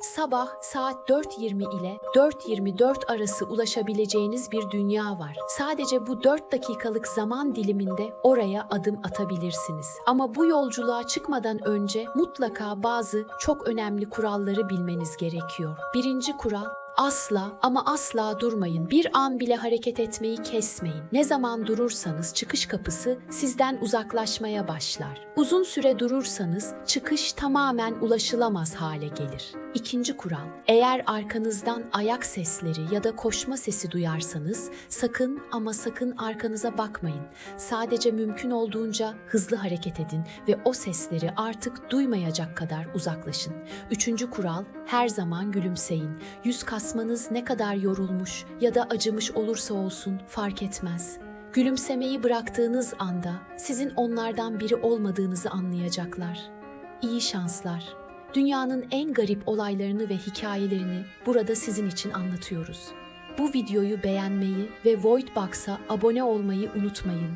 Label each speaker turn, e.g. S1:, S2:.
S1: Sabah saat 4.20 ile 4.24 arası ulaşabileceğiniz bir dünya var. Sadece bu 4 dakikalık zaman diliminde oraya adım atabilirsiniz. Ama bu yolculuğa çıkmadan önce mutlaka bazı çok önemli kuralları bilmeniz gerekiyor. Birinci kural Asla ama asla durmayın. Bir an bile hareket etmeyi kesmeyin. Ne zaman durursanız çıkış kapısı sizden uzaklaşmaya başlar. Uzun süre durursanız çıkış tamamen ulaşılamaz hale gelir. İkinci kural, eğer arkanızdan ayak sesleri ya da koşma sesi duyarsanız sakın ama sakın arkanıza bakmayın. Sadece mümkün olduğunca hızlı hareket edin ve o sesleri artık duymayacak kadar uzaklaşın. Üçüncü kural, her zaman gülümseyin. Yüz kasmanız ne kadar yorulmuş ya da acımış olursa olsun fark etmez. Gülümsemeyi bıraktığınız anda sizin onlardan biri olmadığınızı anlayacaklar. İyi şanslar. Dünyanın en garip olaylarını ve hikayelerini burada sizin için anlatıyoruz. Bu videoyu beğenmeyi ve Voidbox'a abone olmayı unutmayın.